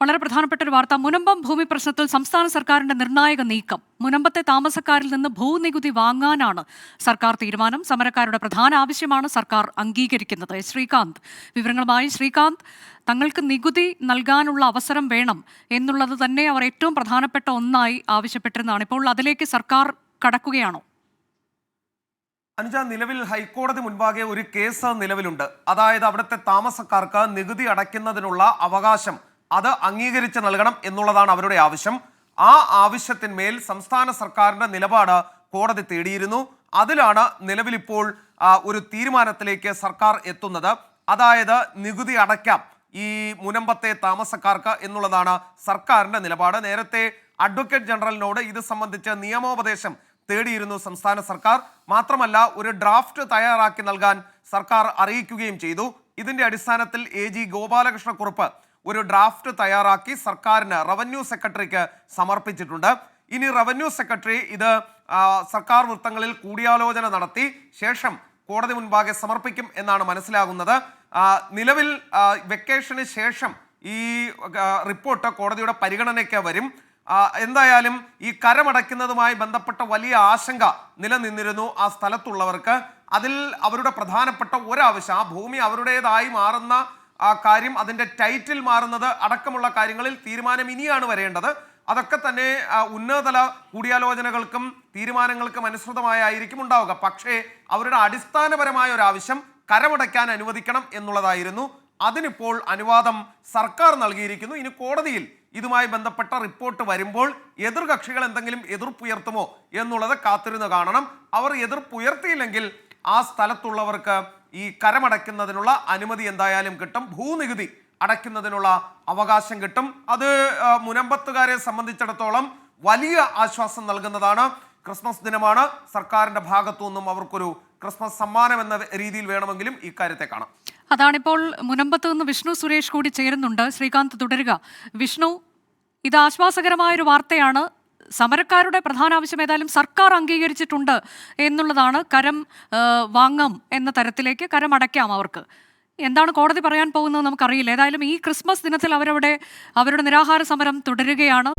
വളരെ പ്രധാനപ്പെട്ട ഒരു വാർത്ത. മുനമ്പം ഭൂമി പ്രശ്നത്തിൽ സംസ്ഥാന സർക്കാരിന്റെ നിർണായക നീക്കം. മുനമ്പത്തെ താമസക്കാരിൽ നിന്ന് ഭൂനികുതി വാങ്ങാനാണ് സർക്കാർ തീരുമാനം. സമരക്കാരുടെ പ്രധാന ആവശ്യമാണ് സർക്കാർ അംഗീകരിക്കുന്നത്. ശ്രീകാന്ത്. വിവരങ്ങളുമായി ശ്രീകാന്ത് തങ്ങൾക്ക് നികുതി നൽകാനുള്ള അവസരം വേണം എന്നുള്ളത് തന്നെ അവർ ഏറ്റവും പ്രധാനപ്പെട്ട ഒന്നായി ആവശ്യപ്പെട്ടിരുന്നതാണ്. ഇപ്പോൾ അതിലേക്ക് സർക്കാർ കടക്കുകയാണോ? അനുജ നിലവിൽ ഹൈക്കോടതി മുൻപാകെ ഒരു കേസ് നിലവിലുണ്ട്. അതായത് അവിടുത്തെ താമസക്കാർക്ക് നികുതി അടയ്ക്കുന്നതിനുള്ള അവകാശം അത് അംഗീകരിച്ച് നൽകണം എന്നുള്ളതാണ് അവരുടെ ആവശ്യം. ആ ആവശ്യത്തിന്മേൽ സംസ്ഥാന സർക്കാരിന്റെ നിലപാട് കോടതി തേടിയിരുന്നു. അതിലാണ് നിലവിലിപ്പോൾ ഒരു തീരുമാനത്തിലേക്ക് സർക്കാർ എത്തുന്നത്. അതായത് നികുതി അടയ്ക്കാം ഈ മുനമ്പത്തെ താമസക്കാർക്ക് എന്നുള്ളതാണ് സർക്കാരിന്റെ നിലപാട്. നേരത്തെ അഡ്വക്കേറ്റ് ജനറലിനോട് ഇത് സംബന്ധിച്ച് നിയമോപദേശം തേടിയിരുന്നു സംസ്ഥാന സർക്കാർ. മാത്രമല്ല ഒരു ഡ്രാഫ്റ്റ് തയ്യാറാക്കി നൽകാൻ സർക്കാർ അറിയിക്കുകയും ചെയ്തു. ഇതിന്റെ അടിസ്ഥാനത്തിൽ എ ജി ഗോപാലകൃഷ്ണക്കുറുപ്പ് ഒരു ഡ്രാഫ്റ്റ് തയ്യാറാക്കി സർക്കാരിന് റവന്യൂ സെക്രട്ടറിക്ക് സമർപ്പിച്ചിട്ടുണ്ട്. ഇനി റവന്യൂ സെക്രട്ടറി ഇത് സർക്കാർ വൃത്തങ്ങളിൽ കൂടിയാലോചന നടത്തി ശേഷം കോടതി മുൻപാകെ സമർപ്പിക്കും എന്നാണ് മനസ്സിലാകുന്നത്. നിലവിൽ വെക്കേഷന് ശേഷം ഈ റിപ്പോർട്ട് കോടതിയുടെ പരിഗണനയ്ക്ക് വരും. എന്തായാലും ഈ കരമടയ്ക്കുന്നതുമായി ബന്ധപ്പെട്ട വലിയ ആശങ്ക നിലനിന്നിരുന്നു ആ സ്ഥലത്തുള്ളവർക്ക്. അതിൽ അവരുടെ പ്രധാനപ്പെട്ട ഒരാവശ്യം ആ ഭൂമി അവരുടേതായി മാറുന്ന ആ കാര്യം അതിന്റെ ടൈറ്റിൽ മാറുന്നത് അടക്കമുള്ള കാര്യങ്ങളിൽ തീരുമാനം ഇനിയാണ് വരേണ്ടത്. അതൊക്കെ തന്നെ ഉന്നതതല കൂടിയാലോചനകൾക്കും തീരുമാനങ്ങൾക്കും അനുസൃതമായായിരിക്കും ഉണ്ടാവുക. പക്ഷേ അവരുടെ അടിസ്ഥാനപരമായ ഒരു ആവശ്യം കരമടയ്ക്കാൻ അനുവദിക്കണം എന്നുള്ളതായിരുന്നു. അതിനിപ്പോൾ അനുവാദം സർക്കാർ നൽകിയിരിക്കുന്നു. ഇനി കോടതിയിൽ ഇതുമായി ബന്ധപ്പെട്ട റിപ്പോർട്ട് വരുമ്പോൾ എതിർകക്ഷികൾ എന്തെങ്കിലും എതിർപ്പുയർത്തുമോ എന്നുള്ളത് കാത്തിരുന്ന് കാണണം. അവർ എതിർപ്പുയർത്തിയില്ലെങ്കിൽ ആ സ്ഥലത്തുള്ളവർക്ക് ഈ കരമടയ്ക്കുന്നതിനുള്ള അനുമതി എന്തായാലും കിട്ടും. ഭൂനികുതി അടയ്ക്കുന്നതിനുള്ള അവകാശം കിട്ടും. അത് മുനമ്പത്തുകാരെ സംബന്ധിച്ചിടത്തോളം വലിയ ആശ്വാസം നൽകുന്നതാണ് ക്രിസ്മസ് ദിനമാണ്. സർക്കാരിന്റെ ഭാഗത്തു നിന്നും അവർക്കൊരു ക്രിസ്മസ് സമ്മാനം എന്ന രീതിയിൽ വേണമെങ്കിലും ഇക്കാര്യത്തെ കാര്യത്തെ കാണാം. അതാണിപ്പോൾ മുനമ്പത്ത് നിന്ന് വിഷ്ണു സുരേഷ് കൂടി ചേരുന്നുണ്ട്. ശ്രീകാന്ത് തുടരുക. വിഷ്ണു ഇത് ആശ്വാസകരമായ ഒരു വാർത്തയാണ്. സമരക്കാരുടെ പ്രധാന ആവശ്യം ഏതായാലും സർക്കാർ അംഗീകരിച്ചിട്ടുണ്ട് എന്നുള്ളതാണ് കരം വാങ്ങം എന്ന തരത്തിലേക്ക് കരം അടയ്ക്കാം അവർക്ക്. എന്താണ് കോടതി പറയാൻ പോകുന്നത് നമുക്കറിയില്ല. ഏതായാലും ഈ ക്രിസ്മസ് ദിനത്തിൽ അവരവിടെ അവരുടെ നിരാഹാര സമരം തുടരുകയാണ്.